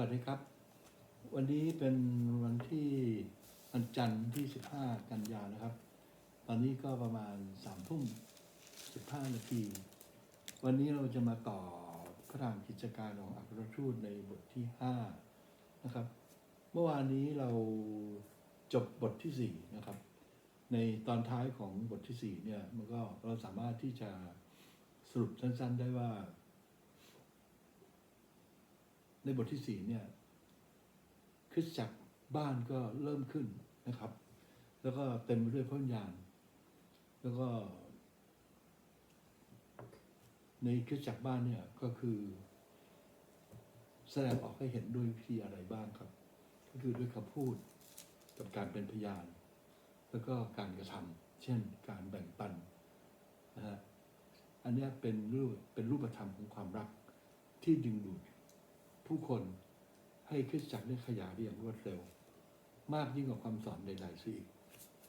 วัสดีครับ วันนี้เป็นวันที่วันจันทร์ที่ 15 กันยานะครับ ตอนนี้ก็ประมาณ3ทุ่ม15 นาที วันนี้เราจะมาต่อพระธรรมกิจการของอัครทูตในบทที่ 5 นะครับ เมื่อวานนี้เราจบบทที่ 4 นะครับ ในตอนท้ายของบทที่ 4 เนี่ยมันก็เราสามารถที่จะสรุปสั้นๆได้ว่า ในบทที่สี่เนี่ยคริสตจักรบ้านก็เริ่มขึ้นนะครับ แล้วก็เต็มไปด้วยพระวิญญาณ แล้วก็ ในคริสตจักรบ้านเนี่ยก็คือแสดงออกให้เห็นด้วยวิธีอะไรบ้างครับ ก็คือด้วยคำพูดกับการเป็นพยาน แล้วก็การกระทำเช่น การแบ่งปันนะฮะอันนี้เป็นรูปเป็นรูปธรรมของความรักที่ดึงดูด ผู้คนให้คริสตจักรได้ขยายได้อย่างรวดเร็ว มากยิ่งกว่าความสอนใดๆซะอีก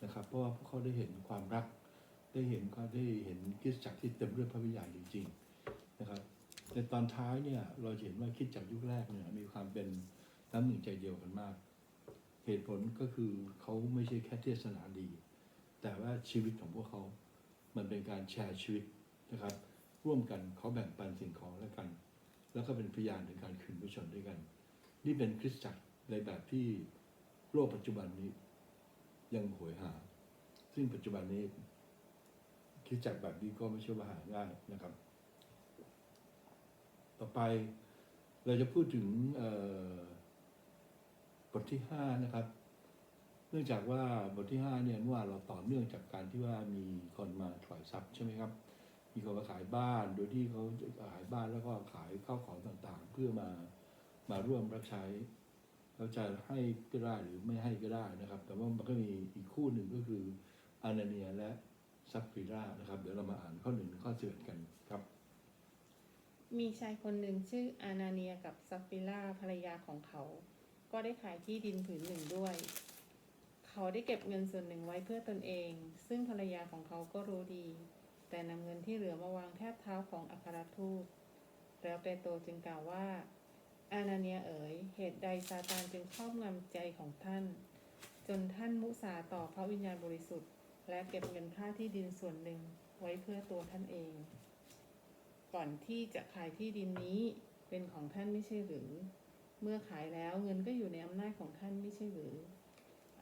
นะครับ เพราะว่าพวกเขาได้เห็นความรัก ได้เห็นก็ได้เห็นคริสตจักรที่เต็มด้วยพระวิญญาณจริง ๆนะครับในตอนท้ายเนี่ยเราเห็นว่าคริสตจักยุคแรกเนี่ยมีความเป็นน้ำหนึ่งใจเดียวกันมาก เหตุผลก็คือเขาไม่ใช่แค่เทศนาดี แต่ว่าชีวิตของพวกเขา มันเป็นการแชร์ชีวิตนะครับ ร่วมกันเขาแบ่งปันสิ่งของและกัน แล้วก็เป็นพยานในการคืนพระชนด้วยกัน นี่เป็นคริสตจักรในแบบที่โลกปัจจุบันนี้ยังโหยหา ซึ่งปัจจุบันนี้คริสตจักรแบบนี้ก็ไม่ใช่ว่าหาง่ายนะครับ ต่อไปเราจะพูดถึงบทที่ห้านะครับ เนื่องจากว่าบทที่ห้าเนี่ยเมื่อวานเราต่อเนื่องจากการที่ว่ามีคนมาถวายทรัพย์ใช่ไหมครับ มีคนมาขายบ้าน โดยที่เขาจะขายบ้านแล้วก็ขายข้าวของต่างๆ เพื่อมามาร่วมรับใช้เราจะให้ก็ได้หรือไม่ให้ก็ได้นะครับ แต่ว่ามันก็มีอีกคู่หนึ่งก็คืออานาเนียและซัฟฟิรานะครับ เดี๋ยวเรามาอ่านข้อหนึ่งข้อเจ็ดกันครับ มีชายคนหนึ่งชื่ออานาเนียกับซัฟฟิล่าภรรยาของเขา ก็ได้ขายที่ดินผืนหนึ่งด้วย เขาได้เก็บเงินส่วนหนึ่งไว้เพื่อตนเอง ซึ่งภรรยาของเขาก็รู้ดี แต่นำเงินที่เหลือมาวางแทบเท้าของอัครทูต แล้วเปโตรจึงกล่าวว่า อานาเนียเอ๋ย เหตุใดซาตานจึงครอบงำใจของท่าน จนท่านมุสาต่อพระวิญญาณบริสุทธิ์ และเก็บเงินค่าที่ดินส่วนหนึ่งไว้เพื่อตัวท่านเอง ก่อนที่จะขายที่ดินนี้เป็นของท่านไม่ใช่หรือ เมื่อขายแล้วเงินก็อยู่ในอำนาจของท่านไม่ใช่หรือ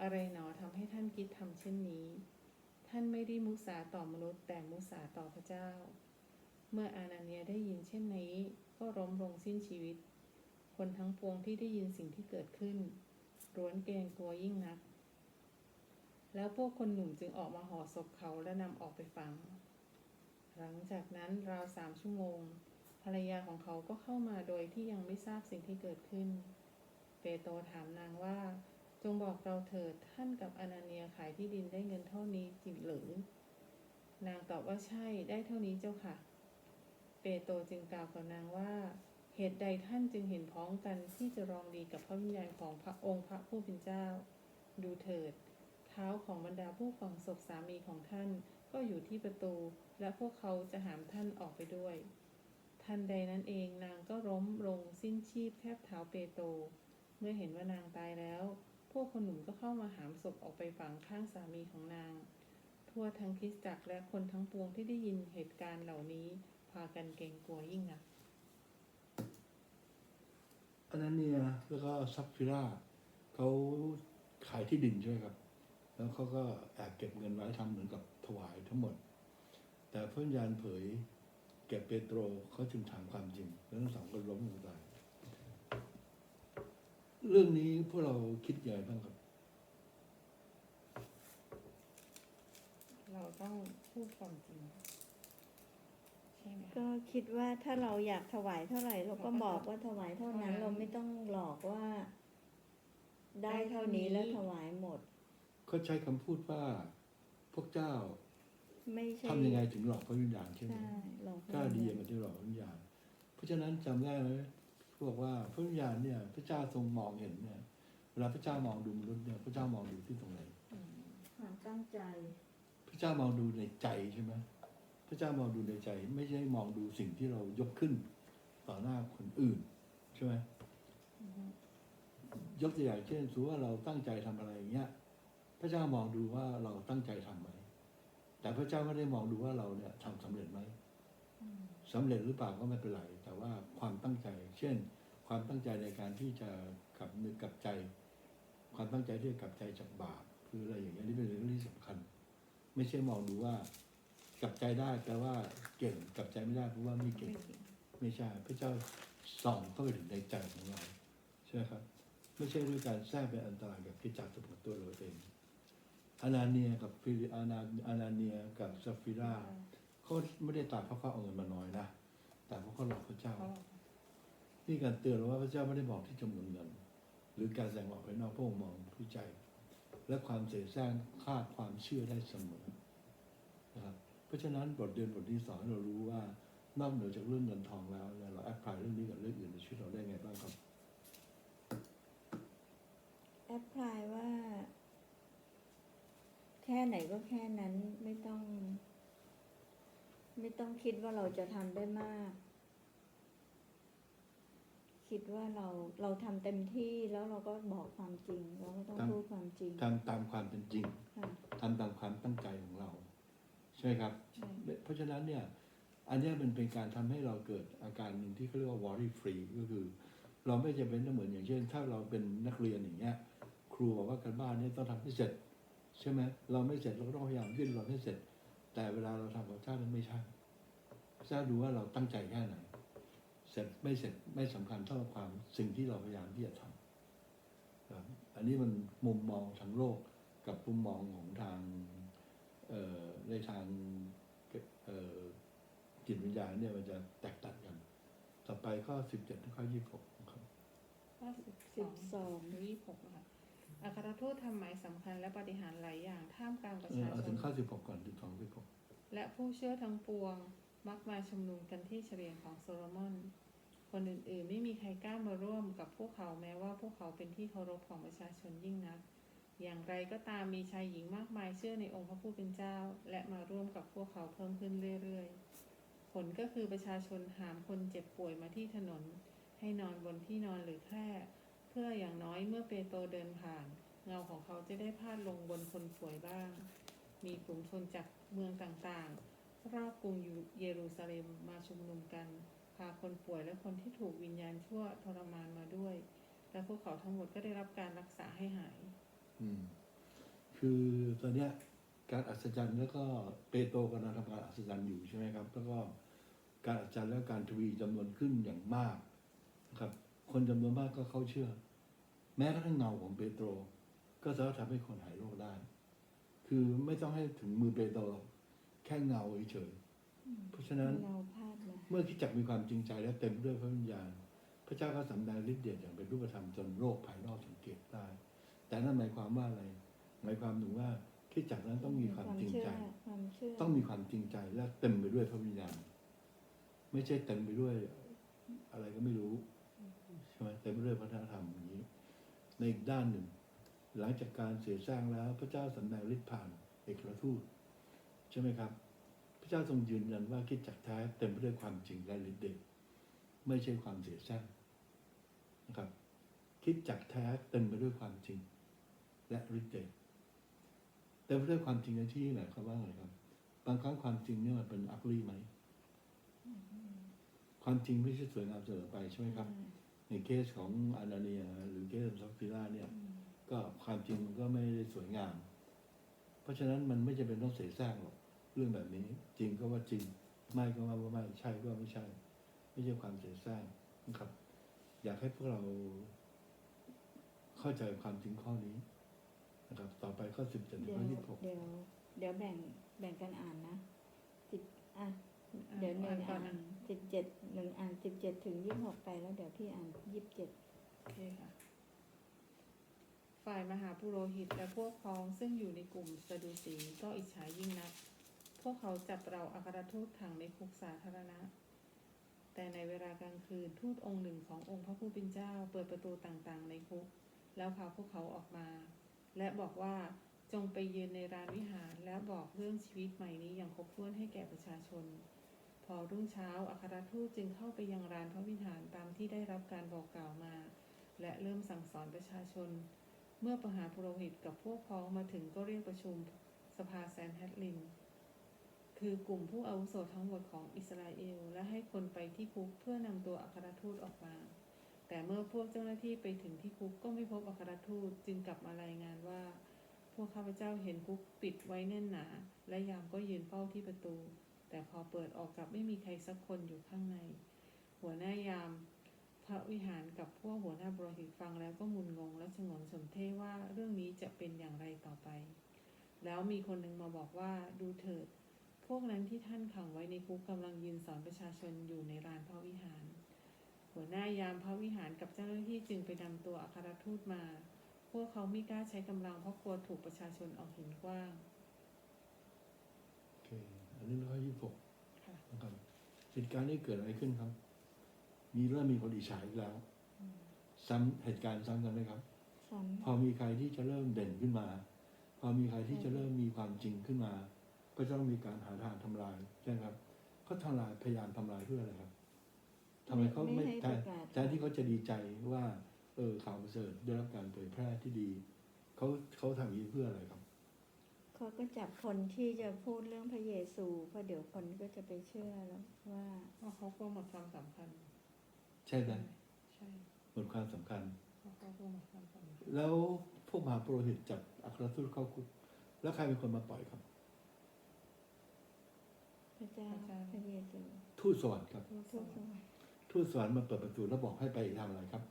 อะไรหนอทำให้ท่านคิดทำเช่นนี้ ท่านไม่ได้มุสาต่อมนุษย์ แต่มุสาต่อพระเจ้า เมื่ออานาเนียได้ยินเช่นนี้ ก็ล้มลงสิ้นชีวิต คนทั้งปวงที่ได้ยินสิ่งที่เกิดขึ้นร้วนเกรงกลัวยิ่งนัก แล้วพวกคนหนุ่มจึงออกมาห่อศพเขาและนำออกไปฝัง หลังจากนั้นราวสามชั่วโมง ภรรยาของเขาก็เข้ามาโดยที่ยังไม่ทราบสิ่งที่เกิดขึ้น เปโตรถามนางว่า จงบอกเราเถิดท่านกับอนาเนียขายที่ดินได้เงินเท่านี้จริงหรือ นางตอบว่าใช่ได้เท่านี้เจ้าค่ะ เปโตรจึงกล่าวกับนางว่าเหตุใดท่านจึงเห็นพ้องกันที่จะรองดีกับพระวิญญาณของพระองค์พระผู้เป็นเจ้า ดูเถิด เท้าของบรรดาผู้ฝังศพสามีของท่านก็อยู่ที่ประตู และพวกเขาจะหามท่านออกไปด้วย ทันใดนั้นเองนางก็ล้มลงสิ้นชีพแทบเท้าเปโตรเมื่อเห็นว่านางตายแล้ว พวกคนหนุ่มก็เข้ามาหามศพออกไปฝังข้างสามีของนาง ทั่วทั้งคริสตจักรและคนทั้งปวงที่ได้ยินเหตุการณ์เหล่านี้ พากันเกรงกลัวยิ่งนักอันนั้นเนี่ยแล้วก็ซัฟฟิราเขาขายที่ดินใช่ไหมครับ แล้วเขาก็แอบเก็บเงินไว้ทำเหมือนกับถวายทั้งหมด แต่พระวิญาณเผยแก่เปโตรเขาจึงถามความจริง แล้วทั้งสองก็ล้มลงตาย เรื่องนี้พวกเราคิดยังไงบ้างครับ เราต้องพูดความจริงใช่ไหมคะ ก็คิดว่าถ้าเราอยากถวายเท่าไหร่ เราก็บอกว่าถวายเท่านั้นเท่านั้น เราไม่ต้องหลอกว่า ได้เท่านี้แล้วถวายหมด เขาใช้คำพูดว่า พวกเจ้าไม่ใช่ทำยังไงถึงหลอกพระวิญญาณใช่ไหมใช่หลอกกล้าดีอย่างที่หลอกพระวิญญาณ เพราะฉะนั้นจำได้ไหม บอกว่าพระวิญญาณเนี่ย พระเจ้าทรงมองเห็นเนี่ยเวลาพระเจ้ามองดูมนุษย์เนี่ยพระเจ้ามองดูที่ตรงไหนความตั้งใจ พระเจ้ามองดูในใจใช่ไหมพระเจ้ามองดูในใจ ไม่ใช่มองดูสิ่งที่เรายกขึ้น ต่อหน้าคนอื่น ใช่ไหมยกตัวอย่างเช่นสมมติว่าเราตั้งใจทำอะไรอย่างเงี้ยพระเจ้ามองดูว่าเราตั้งใจทำไหมแต่พระเจ้าไม่ได้มองดูว่าเราเนี่ยทำสำเร็จไหม สำเร็จหรือเปล่าก็ไม่เป็นไร แต่ว่าความตั้งใจ เช่น ความตั้งใจในการที่จะกลับนึกกลับใจ ความตั้งใจที่จะกลับใจจากบาปคืออะไรอย่างเงี้ยนี่เป็นเรื่องที่สำคัญ ไม่ใช่มองดูว่ากลับใจได้แปลว่าเก่งกลับใจไม่ได้เพราะว่าไม่เก่งไม่ใช่พระเจ้าส่องเข้าไปถึงในใจของเราใช่ไหมครับไม่ใช่ด้วยการแทรกเป็นอันตรายกับกิจจักรตัวตัวเราเองอานาเนียกับฟิลิอานาอานาเนียกับซาฟิรา เขาไม่ได้ตายเพราะเขาเอาเงินมาน้อยนะแต่เพราะเขาหลอกพระเจ้าเขานี่การเตือนเราว่าพระเจ้าไม่ได้บอกที่จำนวนเงิน หรือการแสดงออกภายนอกพระองค์มองที่ใจ และความเสียแซงค่าความเชื่อได้เสมอนะครับเพราะฉะนั้นบทเรียนบทที่สอนให้เรารู้ว่านอกเหนือจากเรื่องเงินทองแล้วเนี่ยเราแอพพลายเรื่องนี้กับเรื่องอื่นในชีวิตเราได้ไงบ้างครับแอพพลายว่า แค่ไหนก็แค่นั้นไม่ต้อง ไม่ต้องคิดว่าเราจะทำได้มาก คิดว่าเราเราทำเต็มที่แล้วเราก็บอกความจริง เราก็ต้องตามพูดความจริงทำตามความเป็นจริงค่ะทำตามความตั้งใจของเรา ใช่ไหมครับใช่เพราะฉะนั้นเนี่ย อันเนี้ยมันเป็นการทำให้เราเกิดอาการหนึ่งที่เขาเรียกว่า worry free ก็คือ เราไม่จำเป็นต้องเหมือนอย่างเช่น ถ้าเราเป็นนักเรียนอย่างเงี้ย ครูบอกว่าการบ้านเนี่ยต้องทำให้เสร็จ ใช่ไหมเราไม่เสร็จเราก็ต้องพยายามยื่นเราให้เสร็จ แต่เวลาเราทำกับเจ้านั้นไม่ใช่พระเจ้าดูว่าเราตั้งใจแค่ไหน เสร็จไม่เสร็จไม่สำคัญเท่ากับความสิ่งที่เราพยายามที่จะทำครับอันนี้มันมุมมองทางโลกกับมุมมองของทางเอ่อในทางเอ่อจิตวิญญาณเนี่ยมันจะแตกต่างกัน ต่อไปข้อสิบเจ็ดถึงข้อยี่สิบหกครับข้อสิบสิบสองถึงยี่สิบหกนะคะ อัครทูตทำหมายสำคัญและปฏิหารย์หลายอย่างท่ามกลางประเออชาเอาชถึนงข้อสิบหกก่อนสิบสองสิบหกและผู้เชื่อทั้งปวงมักมาชุมนุมกันที่เฉลียงของโซโลมอน คนอื่นๆ ไม่มีใครกล้ามาร่วมกับพวกเขาแม้ว่าพวกเขาเป็นที่เคารพของประชาชนยิ่งนัก อย่างไรก็ตามมีชายหญิงมากมายเชื่อในองค์พระผู้เป็นเจ้า และมาร่วมกับพวกเขาเพิ่มขึ้นเรื่อยๆ ผลก็คือประชาชนหามคนเจ็บป่วยมาที่ถนน ให้นอนบนที่นอนหรือแคร่เพื่ออย่างน้อยเมื่อเปโตรเดินผ่าน เงาของเขาจะได้พาดลงบนคนป่วยบ้าง มีกลุ่มชนจากเมืองต่างๆ รอบกรุงเยรูซาเล็มมาชุมนุมกันพาคนป่วยและคนที่ถูกวิญญาณชั่วทรมานมาด้วย และพวกเขาทั้งหมดก็ได้รับการรักษาให้หาย อืม คือตอนเนี้ยการอัศจรรย์แล้วก็เปโตรกำลังทำการอัศจรรย์อยู่ใช่ไหมครับ แล้วก็การอัศจรรย์และการทวีจำนวนขึ้นอย่างมากนะครับ คนจำนวนมากก็เข้าเชื่อ แม้กระทั่งเงาของเปโตร ก็สามารถทำให้คนหายโรคได้ คือไม่ต้องให้ถึงมือเปโตรหรอกแค่เงาเฉยๆเพราะฉะนั้น เราพลาดมาเมื่อคิดจักมีความจริงใจและเต็มด้วยพระวิญญาณ พระเจ้าก็สำแดงฤทธิ์เดชอย่างเป็นรูปธรรมจนโรคภายนอกสังเกตได้ แต่นั่นหมายความว่าอะไร หมายความถึงว่าคิดจักนั้นต้องมีความจริงเชื่อใจ ความเชื่อต้องมีความจริงใจและเต็มไปด้วยพระวิญญาณ ไม่ใช่เต็มไปด้วย อะไรก็ไม่รู้ ใช่ไหมเต็มไปด้วยพัฒนธรรมอย่างนี้ ในอีกด้านหนึ่ง หลังจากการเสียสร้างแล้ว พระเจ้าสำแดงฤทธิ์ผ่านเอกราทูตใช่ไหมครับ พระเจ้าทรงยืนยันว่าคิดจักแท้เต็มไปด้วยความจริงและฤทธิ์เดชไม่ใช่ความเสียแซงนะครับ คิดจักแท้เต็มไปด้วยความจริง และฤทธิ์เดชเต็มไปด้วยความจริงในที่นี้หมายความว่าไงครับ บางครั้งความจริงเนี่ยมันเป็นอักลีไหมความจริงไม่ใช่สวยงามเสมอไปใช่ไหมครับ ในเคสของอานาเนียหรือเคสของซอฟฟิล่าเนี่ย ก็ความจริงมันก็ไม่ได้สวยงาม เพราะฉะนั้นมันไม่จำเป็นต้องเสียแซงหรอกเรื่องแบบนี้จริงก็ว่าจริง ไม่ก็ว่าไม่ใช่ก็ว่าไม่ใช่ ไม่ใช่ความเสียแซงนะครับ อยากให้พวกเรา เข้าใจความจริงข้อนี้นะครับ ต่อไปข้อสิบเจ็ดเดี๋ยวข้อยี่สิบหกเดี๋ยวเดี๋ยวแบ่งแบ่งกันอ่านนะสิบอะ อะ เดี๋ยวหนึ่ง อ่านก่อ อ่าน น นะ สิบ เจ็ดหนึ่งอ่านสิบเจ็ดถึงยี่สิบหกไปแล้วเดี๋ยวพี่อ่านยี่สิบเจ็ดโอเคค่ะ ฝ่ายมหาปุโรหิตและพวกพ้องซึ่งอยู่ในกลุ่มสะดุสีก็อิจฉายิ่งนัก พวกเขาจับเราอัครทูตขังในคุกสาธารณะ แต่ในเวลากลางคืนทูตองค์หนึ่งขององค์พระผู้เป็นเจ้า เปิดประตูต่างๆ ในคุก แล้วพาพวกเขาออกมา และบอกว่าจงไปยืนในร้านวิหารแล้วบอกเรื่องชีวิตใหม่นี้อย่างครบถ้วนให้แก่ประชาชน พอรุ่งเช้าอัครทูตจึงเข้าไปยังร้านพระวิหารตามที่ได้รับการบอกกล่าวมา และเริ่มสั่งสอนประชาชน เมื่อประหาปุโรหิตกับพวกพ้องมาถึงก็เรียกประชุมสภาแซนแฮตลิน คือกลุ่มผู้อาวุโสทั้งหมดของอิสราเอล และให้คนไปที่คุกเพื่อนำตัวอัครทูตออกมา แต่เมื่อพวกเจ้าหน้าที่ไปถึงที่คุกก็ไม่พบอัครทูตจึงกลับมารายงานว่า พวกข้าพเจ้าเห็นคุกปิดไว้แน่นหนา และยามก็ยืนเฝ้าที่ประตู แต่พอเปิดออกกลับไม่มีใครสักคนอยู่ข้างใน หัวหน้ายาม พระวิหารกับพวกหัวหน้าบริหิตฟังแล้วก็มุนงง และฉงนสมเทว่าเรื่องนี้จะเป็นอย่างไรต่อไป แล้วมีคนหนึ่งมาบอกว่าดูเถิด พวกนั้นที่ท่านขังไว้ในคุกกำลังยืนสอนประชาชนอยู่ในลานพระวิหาร หัวหน้ายามพระวิหารกับเจ้าหน้าที่จึงไปนำตัวอัครทูตมา พวกเขาไม่กล้าใช้กำลังเพราะกลัวถูกประชาชนออกเห็นกว้าง อันนี้ร้อยยี่สิบหกค่ะนะครับเหตุการณ์นี้เกิดอะไรขึ้นครับ มีเริ่มมีคนอิจฉาอีกแล้ว ซ้ำเหตุการณ์ซ้ำกันไหมครับซ้พอมีใครที่จะเริ่มเด่นขึ้นมา พอมีใครที่จะเริ่มมีความจริงขึ้นมา ก็จะต้องมีการหาทางทำลายใช่ไหมครับเขาทำลายพยายามทำลายเพื่ออะไรครับทำไมเขาไม่ให้แทปนระกาศแทนที่เขาจะดีใจว่า เออข่าวประเสริฐได้รับการเผยแพร่ที่ดีเขาเขาทำอย่างนี้เพื่ออะไรครับ เขาก็จับคนที่จะพูดเรื่องพระเยซูเพราะเดี๋ยวคนก็จะไปเชื่อแล้วว่าเพราะเขากลัวหมดความสำคัญ ใช่ไหมใช่หมดความสำคัญเพราะเขากลัวหมดความสำคัญแล้วพวกมหาปุโรหิตจับอัครทูตเข้าคุกแล้วใครเป็นคนมาปล่อยครับ พระเจ้าพระเยซูทูตสวรรค์ครับทูตสทุกวรครนค์ทูตสวรรค์มาเปิดประตูแล้วบอกให้ไปทำอะไรครับ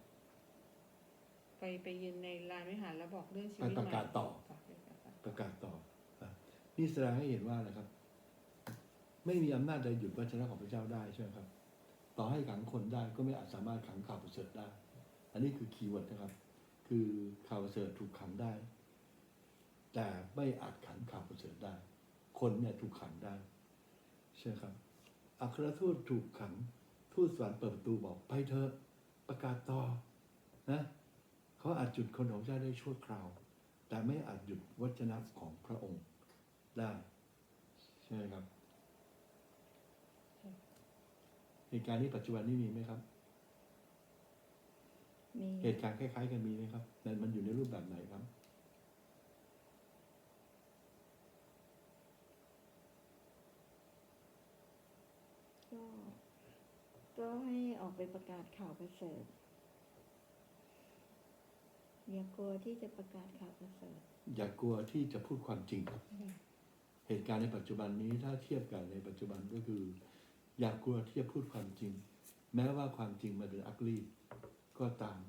ไปไปยืนในลานวิหารแล้วบอกเรื่องชีไปวิตประกาศต่อ ค่ะไปประกาศ ประกาศต่ออะ นี่แสดงให้เห็นว่านะครับ ไม่มีอำนาจใดหยุดวจนะของพระเจ้าได้ใช่ไหมครับ ต่อให้ขังคนได้ก็ไม่อาจสามารถขังข่าวประเสริฐได้ อันนี้คือคีย์เวิร์ดนะครับ คือข่าวประเสริฐถูกขังได้ แต่ไม่อาจขังข่าวประเสริฐได้ คนเนี่ยถูกขังได้ใช่ไหมครับอัครทูตถูกขังทูตสวรรค์เปิดประตูบอกไปเถอะประกาศต่อนะเขาอาจจุดคนของเจ้าได้ชั่วคราว แต่ไม่อาจหยุดวัจนะของพระองค์ ได้ ใช่ไหมครับ เหตุการณ์นี้ปัจจุบันนี้มีไหมครับ มีเหตุการณ์คล้าย ๆ กันมีไหมครับแต่มันอยู่ในรูปแบบไหนครับ ก็ ก็ให้ออกไปประกาศข่าวประเสริฐอย่ากลัวที่จะประกาศข่าวประเสริฐอย่ากลัวที่จะพูดความจริงครับ เหตุการณ์ในปัจจุบันนี้ถ้าเทียบกันในปัจจุบันก็คือ อย่ากกลัวที่จะพูดความจริง แม้ว่าความจริงมันเป็นอักลีก็ตาม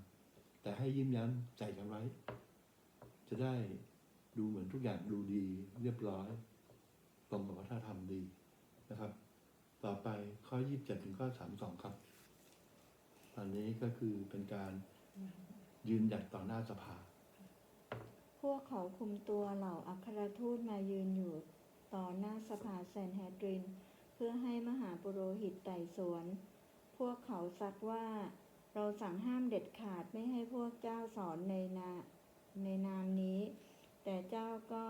แต่ให้ยิ้มแย้มใจกันไว้ จะได้ดูเหมือนทุกอย่างดูดีเรียบร้อย ตรงกับวัฒนธรรมดีนะครับ ต่อไปข้อยี่สิบเจ็ดถึงข้อสามสองครับตอนนี้ก็คือเป็นการยืนหยัดต่อหน้าสภา พวกเขาคุมตัวเหล่าอัครทูตมายืนอยู่ ต่อหน้าสภาแซนแฮดริน เพื่อให้มหาปุโรหิตไต่สวน พวกเขาซักว่า เราสั่งห้ามเด็ดขาดไม่ให้พวกเจ้าสอนในนาในนามนี้ แต่เจ้าก็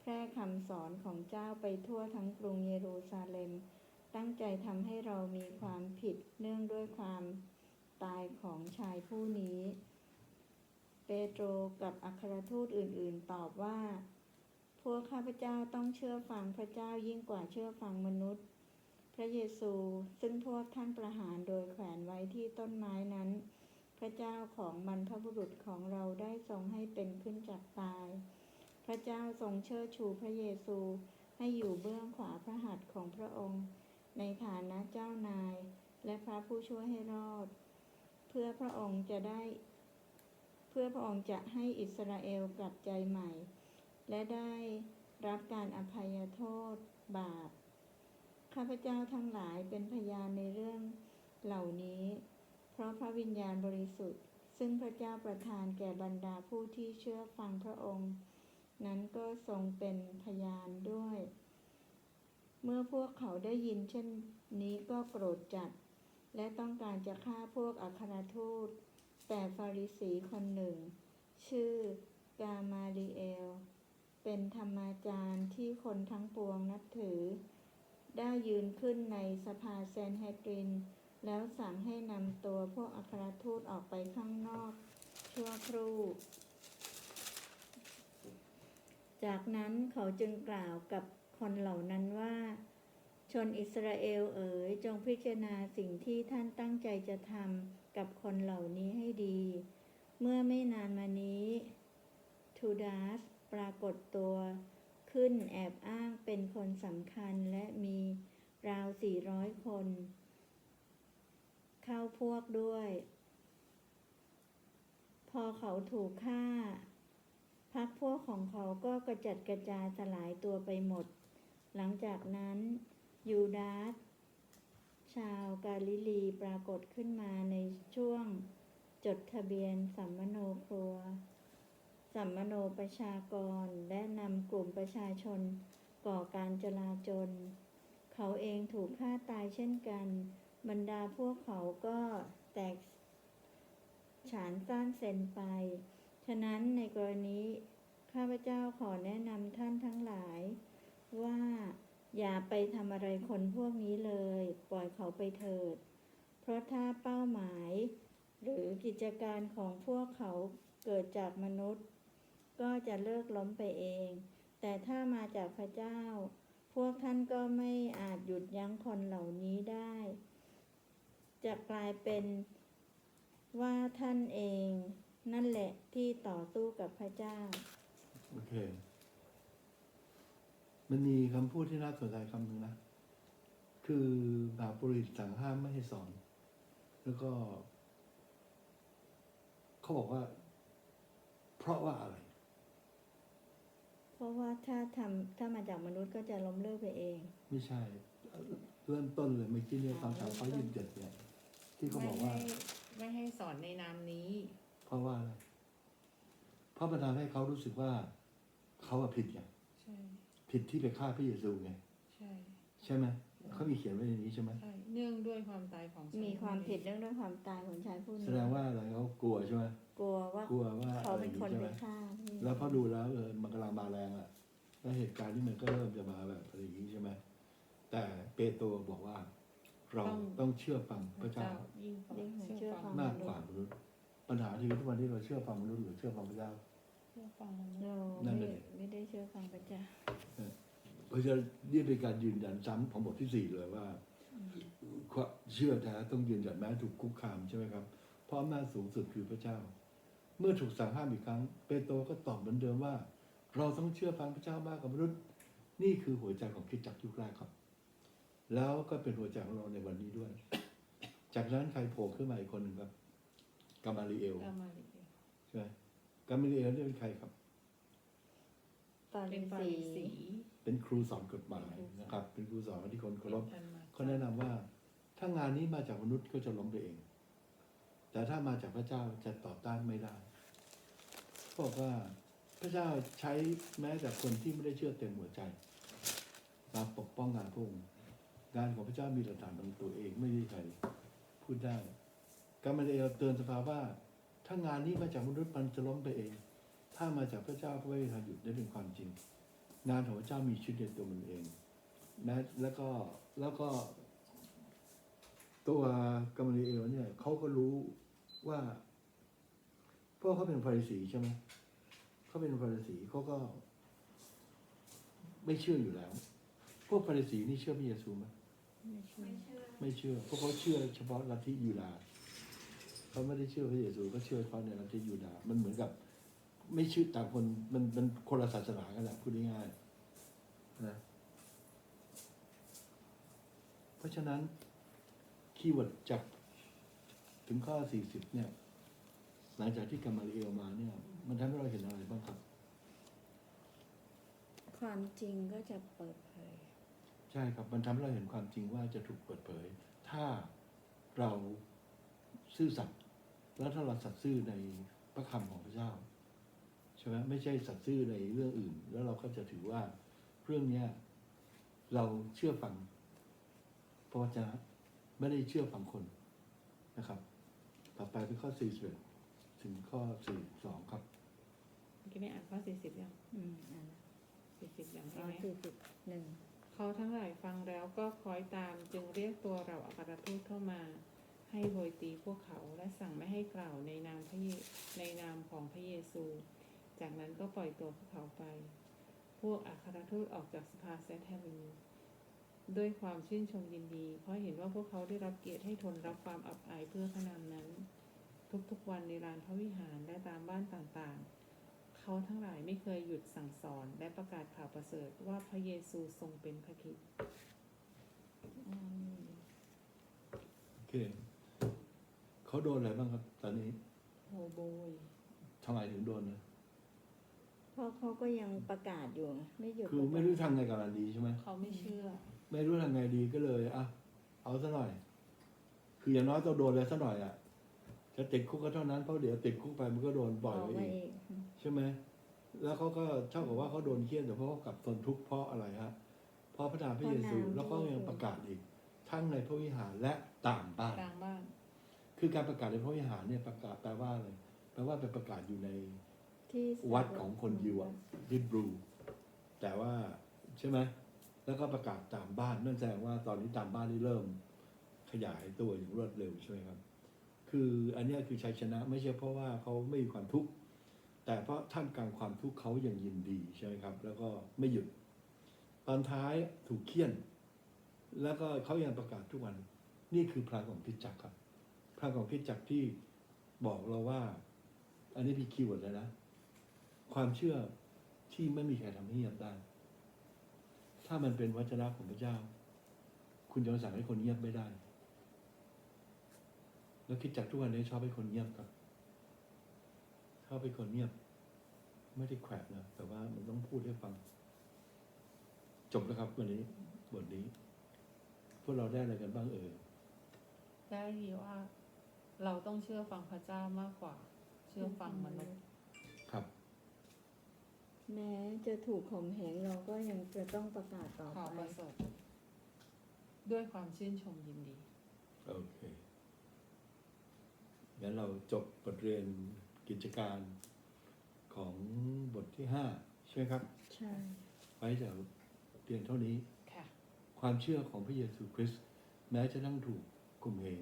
แพร่คำสอนของเจ้าไปทั่วทั้งกรุงเยรูซาเล็ม ตั้งใจทำให้เรามีความผิดเนื่องด้วยความตายของชายผู้นี้ เปโตรกับอัครทูตอื่น ๆ ตอบว่า พวกข้าพเจ้าต้องเชื่อฟังพระเจ้ายิ่งกว่าเชื่อฟังมนุษย์ พระเยซูซึ่งพวกท่านประหารโดยแขวนไว้ที่ต้นไม้นั้น พระเจ้าของบรรพบุรุษของเราได้ทรงให้เป็นขึ้นจากตาย พระเจ้าทรงเชิดชูพระเยซูให้อยู่เบื้องขวาพระหัตถ์ของพระองค์ ในฐานะเจ้านาย และพระผู้ช่วยให้รอด เพื่อพระองค์จะได้ เพื่อพระองค์จะให้อิสราเอลกลับใจใหม่ และได้รับการอภัยโทษบาป ข้าพเจ้าทั้งหลายเป็นพยานในเรื่องเหล่านี้ เพราะพระวิญญาณบริสุทธิ์ ซึ่งพระเจ้าประทานแก่บรรดาผู้ที่เชื่อฟังพระองค์ นั้นก็ทรงเป็นพยานด้วย เมื่อพวกเขาได้ยินเช่นนี้ก็โกรธจัด และต้องการจะฆ่าพวกอัครทูต แต่ฟาริสีคนหนึ่ง ชื่อกามาลีเอล เป็นธรรมาจารย์ที่คนทั้งปวงนับถือ ได้ยืนขึ้นในสภาแซนแฮดริน แล้วสั่งให้นำตัวพวกอัครทูตออกไปข้างนอก ชั่วครู่ จากนั้นเขาจึงกล่าวกับคนเหล่านั้นว่า ชนอิสราเอลเอ๋ยจงพิจารณาสิ่งที่ท่านตั้งใจจะทำกับคนเหล่านี้ให้ดี เมื่อไม่นานมานี้ทูดาส ปรากฏตัวขึ้นแอบอ้างเป็นคนสำคัญและมีราว 400 คน เข้าพวกด้วย พอเขาถูกฆ่าพักพวกของเขาก็กระจัดกระจายสลายตัวไปหมด หลังจากนั้นยูดาสชาวกาลิลีปรากฏขึ้นมาในช่วงจดทะเบียนสัมมโนครัว สัมมโนประชากรและนำกลุ่มประชาชน ก่อการจลาจล เขาเองถูกฆ่าตายเช่นกัน บรรดาพวกเขาก็แตกฉานซ่านเซนไป ฉะนั้นในกรณีข้าพเจ้าขอแนะนำท่านทั้งหลาย ว่าอย่าไปทำอะไรคนพวกนี้เลย ปล่อยเขาไปเถิด เพราะถ้าเป้าหมาย หรือกิจการของพวกเขาเกิดจากมนุษย์ ก็จะเลิกล้มไปเอง แต่ถ้ามาจากพระเจ้า พวกท่านก็ไม่อาจหยุดยั้งคนเหล่านี้ได้ จะกลายเป็นว่าท่านเอง นั่นแหละที่ต่อสู้กับพระเจ้า โอเค มันมีคำพูดที่น่าสนใจคำหนึ่งนะ คือบาปบุริษสั่งห้ามไม่ให้สอน แล้วก็ เขาบอกว่า เพราะว่าอะไร เพราะว่าถ้าทำถ้ามาจากมนุษย์ก็จะล้มเลิกไปเอง ไม่ใช่เริ่มต้นเลยเมื่อกี้เนี่ยตอนสามข้อยี่สิบเจ็ดเนี่ยที่เขาไม่บอกให้ว่าไม่ให้สอนในนามนี้ เพราะว่าอะไรเพราะมันทำให้เขารู้สึกว่าเขาอะผิดไงใช่ ผิดที่ไปฆ่าพระเยซูไงใช่ ใช่ไหมเขามีเขียนไว้ในนี้ใช่ไหมใช่ เนื่องด้วยความตายของชยมีความนนี้ผิดเรื่องด้วยความตายของชายผู้แสนี้ดงว่าอะไรเขากลัวใช่ไหมกลัวว่ากลัวว่าเขาอะไรเป็นอย่างคนนี้ใช่ไปไหมฆ่าพี่แล้วพอดูแล้วเออมันกำลังมาแรงอะ แล้วเหตุการณ์ที่มันก็เริ่มจะมาแบบอะไรอย่างนี้ใช่ไหมแต่เปโตรบอกว่า เราต้องเชื่อฟังพระเจ้ายิ่งกว่ายิ่งกว่าเชื่เชื่ออฟัฟังงมากกว่ามนุษย์ปัญหาชีวิตทุกวันที่เราเชื่อฟังมนุษย์หรือเชื่อฟังพระเจ้าเชื่อฟังเรานั่ไม่นเลยไม่ได้เชื่อฟังพระเจ้าเพราะฉะนั้นนี่เป็นการยืนยันซ้ำของบทที่สี่เลยว่าความเชื่อแท้ต้องยืนยันแม้ถูกคุกคามใช่ไหมครับเพราะอำนาจสูงสุดคือพระเจ้า เมื่อถูกสั่งห้ามอีกครั้ง เปโตรก็ตอบเหมือนเดิมว่า เราต้องเชื่อฟังพระเจ้ามากกว่ามนุษย์ นี่คือหัวใจของคริดจักรยุคแรกครับ แล้วก็เป็นหัวใจของเราในวันนี้ด้วย จากนั้นใครโผล่ขึ้นมาอีกคนหนึ่งครับกามาลีเอลกามาลิเอลใช่ไหมกามาลีเอลนี่เป็นใครครับฟาเป็รินฟาสีริสีเป็นครูสอนกฎหมายนะครับ เป็นครูสอนที่คนเคารพท่านมาเขาแนะนำว่า ถ้างานนี้มาจากมนุษย์ก็จะล้มไปเอง แต่ถ้ามาจากพระเจ้าจะต่อต้านไม่ได้เขาบอกว่าพ ระเจ้าใช้แม้แต่คนที่ไม่ได้เชื่อเต็มหัวใจมาปกป้องงานพระองค์งานของพระเจ้ามีหลักฐานของตัวเองไม่มีใครพูดได้กามาเอลเตือนสภาว่า ถ้างานนี้มาจากมนุษย์มันจะล้มไปเอง ถ้ามาจากพระเจ้าก็ไม่มีทาหยุดได้เป็นความจริง งานของพระเจ้ามีชีวิตในตัวมันเองแม้แล้วก็แล้วก็ ตัวกามาเอลเนี่ยเขาก็รู้ว่าเพราะเขาเป็นฟาริสีใช่ไหม เขาเป็นฟาริสีเขาก็ ไม่เชื่ออยู่แล้ว พวกฟาริสีนี่เชื่อพระเยซูไหมไม่เชื่อไม่เชื่อเพราะเขาเชื่อเฉพาะลัทธิยูดาห์เขาไม่ได้เชื่อพระเยซูก็เชื่อเฉพาะในลัทธิยูดาห์มันเหมือนกับ ไม่เชื่อต่างคนมันมันคนละศาสนากันแหละพูดง่ายๆนะเพราะฉะนั้นคีย์เวิร์ดจากถึงข้อ40เนี่ย หลังจากที่กามาลีเอลมาเนี่ย มันทำให้เราเห็นอะไรบ้างครับ ความจริงก็จะเปิดเผย ใช่ครับ มันทำให้เราเห็นความจริงว่าจะถูกเปิดเผย ถ้าเราซื่อสัตย์แล้วถ้าเราสัตย์ซื่อในพระคำของพระเจ้าใช่ไหมไม่ใช่สัตย์ซื่อในเรื่องอื่น แล้วเราก็จะถือว่าเรื่องเนี้ยเราเชื่อฟังพระวจนะไม่ได้เชื่อฟังคนนะครับ ต่อไปเป็นข้อ41ถึงข้อ42ครับเมื่อกี้ไม่อ่านข้อสี่สิบยังอืมอ่านสี่สิบยังอ๋ใช่อไหมสี่สิบหนึ่งเขาทั้งหลายฟังแล้วก็คล้อยตามจึงเรียกตัวเราอัครทูตเข้ามา ให้โบยตีพวกเขาและสั่งไม่ให้กล่าวในนามพระเยในนามของพระเยซู จากนั้นก็ปล่อยตัวพวกเขาไป พวกอัครทูตออกจากสภาเซนต์แฮร์รีด้วยความชื่นชมยินดี เพราะเห็นว่าพวกเขาได้รับเกียรติให้ทนรับความอับอายเพื่อพระนามนั้น ทุกๆวันในลานพระวิหารและตามบ้านต่างๆ เขาทั้งหลายไม่เคยหยุดสั่งสอนและประกาศข่าวประเสริฐว่าพระเยซูทรงเป็นพระคริสต์อาเมนโอเคเขาโดนอะไรบ้างครับ ตอนนี้โฮโบยทำไมถึงโดนนะเพราะเขาก็ยังประกาศอยู่ ไม่หยุดคือประกาศไม่รู้ทำไงกับอันนี้ใช่ไหมเขาไม่เชื่อ ไม่รู้ทำไงดีก็เลยอะเอาซะหน่อย คืออย่างน้อยต้องโดนเลยซะหน่อยอะ จะติดคุกก็เท่านั้นเพราะเดี๋ยวติดคุกไปมันก็โดนปล่อยออกไปมาอีกอีกใช่ไหมแล้วเขาก็เท่ากับว่าเขาโดนเคี่ยนแต่เพราะเขากลับทนทุกข์เพราะอะไรฮะเพราะพระนามพระเยซูแล้วก็ยังประกาศอีก ทั้งในพระวิหารและต่างบ้านกลางบ้าน คือการประกาศในพระวิหารเนี่ยประกาศแปลว่าอะไรแปลว่าเป็นประกาศอยู่ในที่วัดของคนยิวอะฮิบรู แต่ว่าใช่ไหมแล้วก็ประกาศตามบ้านนั่นแสดงว่าตอนนี้ตามบ้านนี่เริ่ม ขยายตัวอย่างรวดเร็วใช่ไหมครับ คืออันนี้คือชัยชนะไม่ใช่เพราะว่าเขาไม่มีความทุกข์แต่เพราะท่ามกลางความทุกข์เขายังยินดีใช่ไหมครับ แล้วก็ไม่หยุดตอนท้ายถูกเคี่ยน แล้วก็เขายังประกาศทุกวัน นี่คือพลังของคริจักครับพลังของคริจักที่บอกเราว่า อันนี้พี่คีย์เวิร์ดเลยนะ ความเชื่อที่ไม่มีใครทำให้เงียบได้ ถ้ามันเป็นวัจนะของพระเจ้า คุณจะสั่งให้คนเงียบไม่ได้ แล้วคิดจักรทุกวันนี้ชอบให้คนเงียบครับชอบให้คนเงียบ ไม่ได้แขวะนะแต่ว่ามันต้องพูดให้ฟัง จบแล้วครับ วันนี้บทนี้ พวกเราได้อะไรกันบ้างเอ่ยได้ดีว่า เราต้องเชื่อฟังพระเจ้ามากกว่า เชื่อฟังมนุษย์ครับ แม้จะถูกข่มเหงเราก็ยังจะต้องประกาศต่อข่าวไปประเสริฐด้วยความชื่นชมยินดี โอเค งั้นเราจบบทเรียนกิจการของบทที่ห้าใช่ไหมครับ ใช่ ไว้แต่เพียงเท่านี้ ค่ะ ความเชื่อของพระเยซูคริสต์แม้จะต้องถูกข่มเหง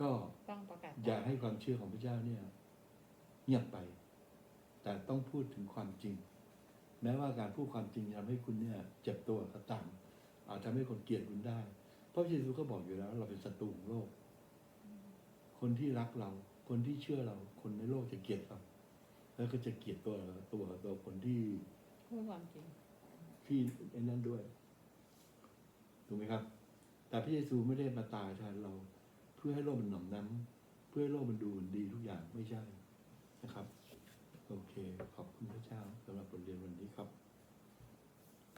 ก็ต้องประกาศอย่าให้ความเชื่อของพระเจ้าเนี่ยเงียบไป แต่ต้องพูดถึงความจริง แม้ว่าการพูดความจริงทำให้คุณเนี่ย เจ็บตัวก็ตามอาจทำให้คนเกลียดคุณได้ เพราะพระเยซูก็บอกอยู่แล้ว เราเป็นศัตรูของโลก คนที่รักเรา คนที่เชื่อเรา คนในโลกจะเกลียดเรา แล้วก็จะเกลียดตัวตัวตัวคนที่พูดความจริงที่ไอ้นั่นด้วย ถูกไหมครับ แต่พระเยซูไม่ได้มาตายแทนเรา เพื่อให้โลกมันหน่อมน้ำเพื่อให้โลกมันดูดีทุกอย่างไม่ใช่นะครับ โอเค ขอบคุณพระเจ้าสำหรับบทเรียนวันนี้